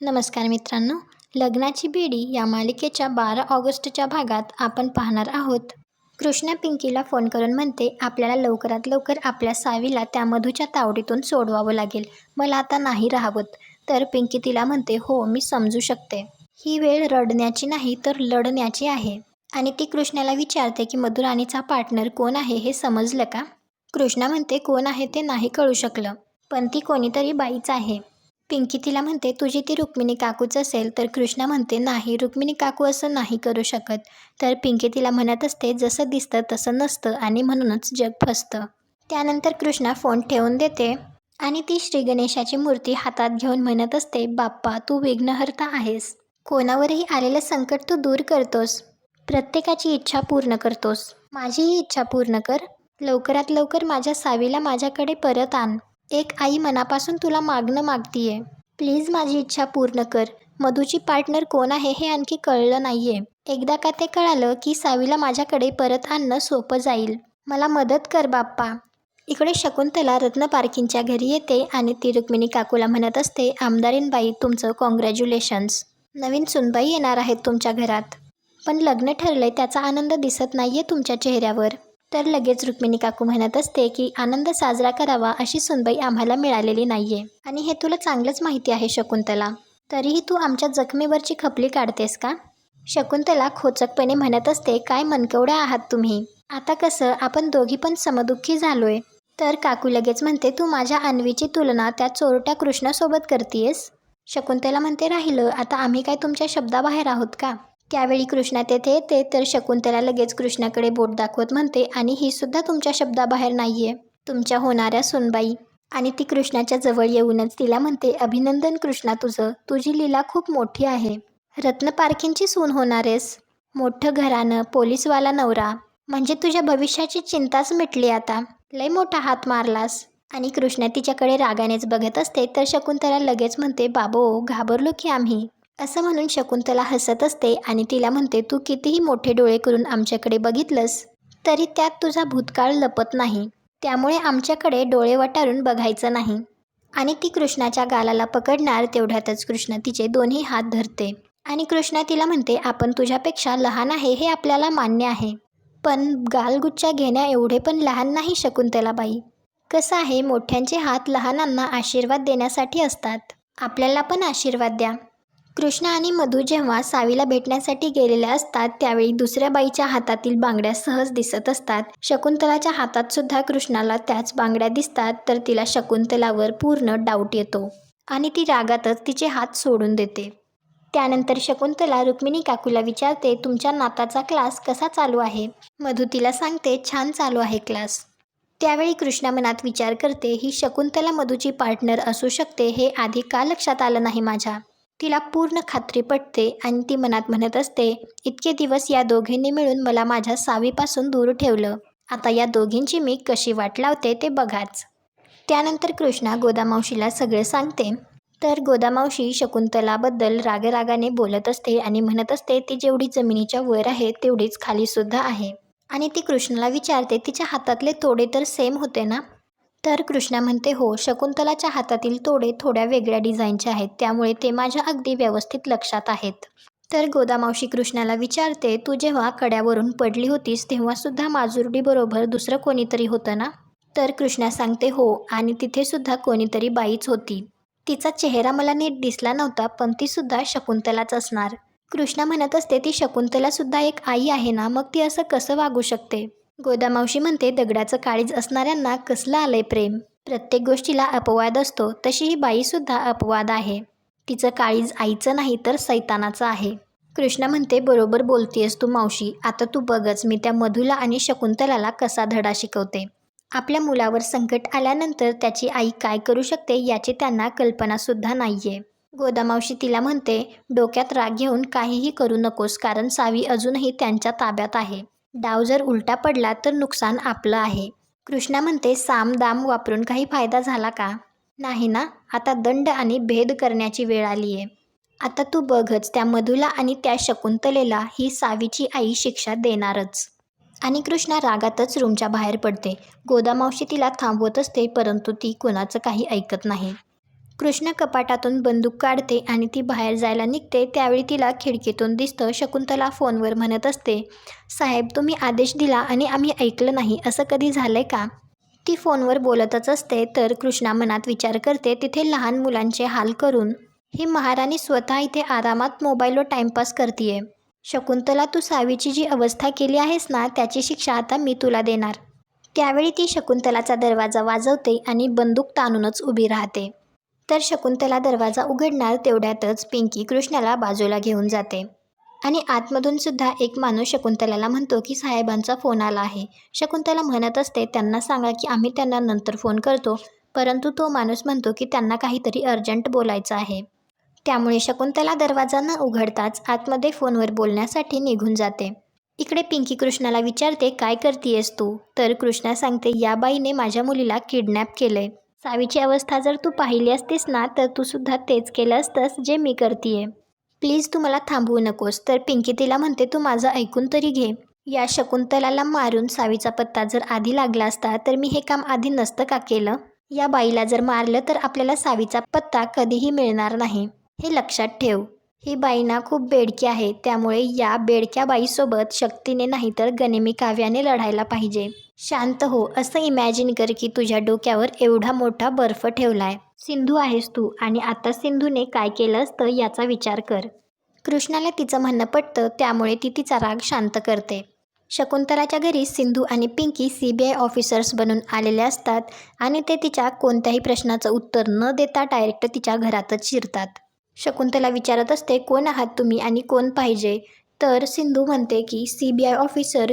नमस्कार मित्रांनो लग्नाची बेडी या मालिकेच्या बारा ऑगस्टच्या भागात आपण पाहणार आहोत. कृष्णा पिंकीला फोन करून म्हणते आपल्याला लवकरात लवकर आपल्या सावीला त्या मधूच्या तावडीतून सोडवावं लागेल. मला आता नाही राहावत तर पिंकी तिला म्हणते हो मी समजू शकते. ही वेळ रडण्याची नाही तर लढण्याची आहे. आणि ती कृष्णाला विचारते की मधुराणीचा पार्टनर कोण आहे हे समजलं का? कृष्णा म्हणते कोण आहे ते नाही कळू शकलं. पण ती कोणीतरी बाईच आहे. पिंकी तिला म्हणते तुझी ती रुक्मिणी काकूच असेल तर कृष्णा म्हणते नाही रुक्मिणी काकू असं नाही करू शकत तर पिंकी तिला म्हणत असते जसं दिसतं तसं नसतं आणि म्हणूनच जग फसतं त्यानंतर कृष्णा फोन ठेवून देते आणि ती श्री गणेशाची मूर्ती हातात घेऊन म्हणत असते बाप्पा तू विघ्नहर्ता आहेस. कोणावरही आलेलं संकट तू दूर करतोस. प्रत्येकाची इच्छा पूर्ण करतोस. माझीही इच्छा पूर्ण कर. लवकरात लवकर माझ्या सावीला माझ्याकडे परत आण. एक आई मनापासून तुला मागणं मागतीये. प्लीज माझी इच्छा पूर्ण कर. मधूची पार्टनर कोण आहे हे आणखी कळलं नाहीये. एकदा का ते कळालं की सावीला माझ्याकडे परत आणणं सोपं जाईल. मला मदत कर बाप्पा. इकडे शकुंतला रत्न पार्किंगच्या घरी येते आणि ती रुक्मिणी काकूला म्हणत असते आमदारीनबाई तुमचं कॉंग्रॅच्युलेशन्स नवीन सुनबाई येणार आहेत तुमच्या घरात. पण लग्न ठरलंय त्याचा आनंद दिसत नाहीये तुमच्या चेहऱ्यावर. तर लगेच रुक्मिणी काकू म्हणत असते की आनंद साजरा करावा अशी सुनबाई आम्हाला मिळालेली नाहीये. आणि हे तुला चांगलंच माहिती आहे शकुंतला. तरीही तू आमच्या जखमेवरची खपली काढतेस का? शकुंतला खोचकपणे म्हणत असते काय मनकवड्या आहात तुम्ही? आता कसं आपण दोघी पण समदुःखी झालोय. तर काकू लगेच म्हणते तू माझ्या अन्वीची तुलना त्या चोरट्या कृष्णासोबत करतीयस? शकुंतला म्हणते राहिलं आता आम्ही काय तुमच्या शब्दाबाहेर आहोत का? त्यावेळी कृष्णा तेथे येते तर शकुंतला लगेच कृष्णाकडे बोट दाखवत म्हणते आणि ही सुद्धा तुमच्या शब्दाबाहेर नाही आहे तुमच्या होणाऱ्या सोनबाई. आणि ती कृष्णाच्या जवळ येऊनच तिला म्हणते अभिनंदन कृष्णा तुझं. तुझी लीला खूप मोठी आहे. रत्नपारखींची सून होणारेस. मोठं घरानं पोलीसवाला नवरा. म्हणजे तुझ्या भविष्याची चिंताच मिटली आता. लय मोठा हात मारलास. आणि कृष्णा तिच्याकडे रागानेच बघत असते तर शकुंतला लगेच म्हणते बाबो घाबरलो की आम्ही? असं म्हणून शकुंतला हसत असते आणि तिला म्हणते तू कितीही मोठे डोळे करून आमच्याकडे बघितलंस तरी त्यात तुझा भूतकाळ लपत नाही. त्यामुळे आमच्याकडे डोळे वटारून बघायचं नाही. आणि ती कृष्णाच्या गालाला पकडणार तेवढ्यातच कृष्ण तिचे दोन्ही हात धरते. आणि कृष्णा तिला म्हणते आपण तुझ्यापेक्षा लहान आहे हे आपल्याला मान्य आहे. पण गालगुच्चा घेण्या एवढे पण लहान नाही शकुंतलाबाई. कसं आहे मोठ्यांचे हात लहानांना आशीर्वाद देण्यासाठी असतात. आपल्याला पण आशीर्वाद द्या. कृष्णा आणि मधू जेव्हा सावीला भेटण्यासाठी गेलेल्या असतात त्यावेळी दुसऱ्या बाईच्या हातातील बांगड्या सहज दिसत असतात. शकुंतलाच्या हातात सुद्धा कृष्णाला त्याच बांगड्या दिसतात तर तिला शकुंतलावर पूर्ण डाऊट येतो आणि ती रागातच तिचे हात सोडून देते. त्यानंतर शकुंतला रुक्मिणी काकूला विचारते तुमच्या नाताचा क्लास कसा चालू आहे? मधू तिला सांगते छान चालू आहे क्लास. त्यावेळी कृष्णा मनात विचार करते ही शकुंतला मधूची पार्टनर असू शकते हे आधी का लक्षात आलं नाही माझ्या? तिला पूर्ण खात्री पटते आणि ती मनात म्हणत असते इतके दिवस या दोघींनी मिळून मला माझ्या सावीपासून दूर ठेवलं. आता या दोघींची मी कशी वाट लावते ते बघाच. त्यानंतर कृष्णा गोदामावशीला सगळे सांगते. तर गोदामावशी शकुंतलाबद्दल रागरागाने बोलत असते आणि म्हणत असते ती जेवढी जमिनीच्या वर आहे तेवढीच खालीसुद्धा आहे. आणि ती कृष्णाला विचारते तिच्या हातातले तोडे तर सेम होते ना? तर कृष्णा म्हणते हो शकुंतलाच्या हातातील तोडे थोड्या वेगळ्या डिझाईनचे आहेत त्यामुळे ते माझ्या अगदी व्यवस्थित लक्षात आहेत. तर गोदामावशी कृष्णाला विचारते तू जेव्हा कड्यावरून पडली होतीस तेव्हासुद्धा माजुर्डीबरोबर दुसरं कोणीतरी होतं ना? तर कृष्णा सांगते हो आणि तिथेसुद्धा कोणीतरी बाईच होती. तिचा चेहरा मला नीट दिसला नव्हता पण तीसुद्धा शकुंतलाच असणार. कृष्णा म्हणत असते ती शकुंतलासुद्धा एक आई आहे ना मग ती असं कसं वागू शकते? गोदामावशी म्हणते दगडाचं काळीज असणाऱ्यांना कसलं आलंय प्रेम? प्रत्येक गोष्टीला अपवाद असतो तशी ही बाईसुद्धा अपवाद आहे. तिचं काळीज आईचं नाही तर सैतानाचं आहे. कृष्णा म्हणते बरोबर बोलतीयस तू मावशी आता तू बघच मी त्या मधुला आणि शकुंतलाला कसा धडा शिकवते? आपल्या मुलावर संकट आल्यानंतर त्याची आई काय करू शकते याची त्यांना कल्पनासुद्धा नाहीये. गोदामावशी तिला म्हणते डोक्यात राग घेऊन काहीही करू नकोस कारण सावी अजूनही त्यांच्या ताब्यात आहे. डाव जर उलटा पडला तर नुकसान आपलं आहे. कृष्णा म्हणते साम दाम वापरून काही फायदा झाला का? नाही ना आता दंड आणि भेद करण्याची वेळ आली आहे. आता तू बघच त्या मधुला आणि त्या शकुंतलेला ही सावीची आई शिक्षा देणारच. आणि कृष्णा रागातच रूमच्या बाहेर पडते. गोदामावशी तिला थांबवत असते परंतु ती कोणाचं काही ऐकत नाही. कृष्ण कपाटातून बंदूक काढते आणि ती बाहेर जायला निघते त्यावेळी तिला खिडकीतून दिसतं शकुंतला फोनवर म्हणत असते साहेब तुम्ही आदेश दिला आणि आम्ही ऐकलं नाही असं कधी झालं आहे का? ती फोनवर बोलतच असते तर कृष्णा मनात विचार करते तिथे लहान मुलांचे हाल करून. ही महाराणी स्वतः इथे आरामात मोबाईलवर टाईमपास करतीये. शकुंतला तू सावीची जी अवस्था केली आहेस ना त्याची शिक्षा आता मी तुला देणार. त्यावेळी ती शकुंतलाचा दरवाजा वाजवते आणि बंदूक ताणूनच उभी राहते. तर शकुंतला दरवाजा उघडणार तेवढ्यातच पिंकी कृष्णाला बाजूला घेऊन जाते. आणि आतमधून सुद्धा एक माणूस शकुंतलाला म्हणतो की साहेबांचा फोन आला आहे. शकुंतला म्हणत असते त्यांना सांगा की आम्ही त्यांना नंतर फोन करतो परंतु तो माणूस म्हणतो की त्यांना काहीतरी अर्जंट बोलायचं आहे. त्यामुळे शकुंतला दरवाजा न उघडताच आतमध्ये फोनवर बोलण्यासाठी निघून जाते. इकडे पिंकी कृष्णाला विचारते काय करतीयस तू? तर कृष्णा सांगते या बाईने माझ्या मुलीला किडनॅप केलंय. सावीची अवस्था जर तू पाहिली असतीस ना तर तू सुद्धा तेच केलं असतंस जे मी करतीये. प्लीज तू मला थांबवू नकोस तर पिंकी तिला म्हणते तू माझं ऐकून तरी घे. या शकुंतलाला मारून सावीचा पत्ता जर आधी लागला असता तर मी हे काम आधी नसतं का केलं? या बाईला जर मारलं तर आपल्याला सावीचा पत्ता कधीही मिळणार नाही. हे लक्षात ठेव. ही बाई ना खूप बेडकी आहे त्यामुळे या बेडक्या बाईसोबत शक्तीने नाही तर गनिमी काव्याने लढायला पाहिजे. शांत हो असं इमॅजिन कर की तुझ्या डोक्यावर एवढा मोठा बर्फ ठेवलाय. सिंधू आहेस तू आणि आता सिंधूने काय केलं असतं याचा विचार कर. कृष्णाला तिचं म्हणणं पटतं त्यामुळे ती तिचा राग शांत करते. शकुंतलाच्या घरी सिंधू आणि Pinky C B I officers बनून आलेले असतात आणि ते तिच्या कोणत्याही प्रश्नाचं उत्तर न देता डायरेक्ट तिच्या घरातच शिरतात. शकुंतला विचारत असते कोण आहात तुम्ही आणि कोण पाहिजे? तर सिंधू म्हणते की C B I officer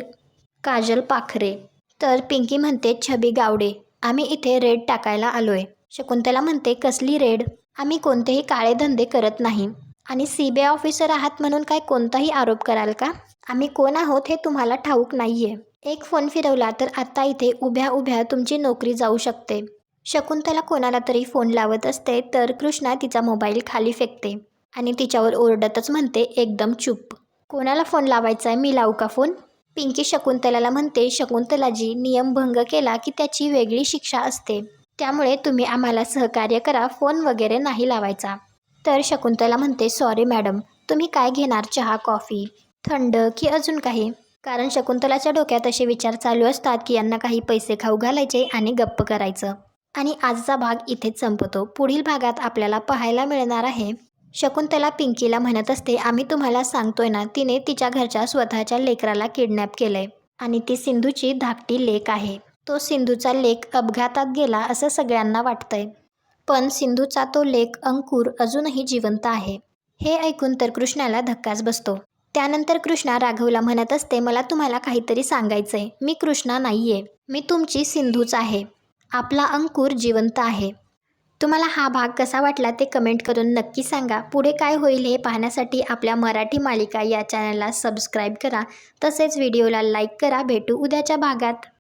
Kajal Pakhare. तर पिंकी म्हणते छबी गावडे आम्ही इथे रेड टाकायला आलोय. शकुंतला म्हणते कसली रेड? आम्ही कोणतेही काळे धंदे करत नाही. आणि सी बी आय ऑफिसर आहात म्हणून काय कोणताही आरोप कराल का? आम्ही कोण आहोत हे तुम्हाला ठाऊक नाहीये. एक फोन फिरवला तर आता इथे उभ्या उभ्या तुमची नोकरी जाऊ शकते. शकुंतला कोणाला तरी फोन लावत असते तर कृष्णा तिचा मोबाईल खाली फेकते आणि तिच्यावर ओरडतच म्हणते एकदम चुप. कोणाला फोन लावायचा आहे मी लावू का फोन? पिंकी शकुंतलाला म्हणते शकुंतलाजी नियमभंग केला की त्याची वेगळी शिक्षा असते. त्यामुळे तुम्ही आम्हाला सहकार्य करा फोन वगैरे नाही लावायचा. तर शकुंतला म्हणते सॉरी मॅडम तुम्ही काय घेणार चहा कॉफी थंड की अजून काही? कारण शकुंतलाच्या डोक्यात असे विचार चालू असतात की यांना काही पैसे खाऊ घालायचे आणि गप्प करायचं. आणि आजचा भाग इथेच संपतो. पुढील भागात आपल्याला पाहायला मिळणार आहे. शकुंतला पिंकीला म्हणत असते आम्ही तुम्हाला सांगतोय ना तिने तिच्या घरच्या स्वतःच्या लेकराला किडनॅप केलंय आणि ती सिंधूची धाकटी लेक आहे. तो सिंधूचा लेख अपघातात गेला असं सगळ्यांना वाटतंय. पण सिंधूचा तो लेख अंकुर अजूनही जिवंत आहे. हे ऐकून तर कृष्णाला धक्काच बसतो. त्यानंतर कृष्णा राघवला म्हणत असते मला तुम्हाला काहीतरी सांगायचंय. मी कृष्णा नाहीये. मी तुमची सिंधूच आहे. आपला अंकुर जिवंत आहे. तुम्हाला हा भाग कसा वाटला ते कमेंट करून नक्की सांगा. पुढे काय होईल हे पाहण्यासाठी आपल्या मराठी मालिका या चॅनलला सबस्क्राईब करा. तसेच व्हिडिओला लाईक करा. भेटू उद्याच्या भागात.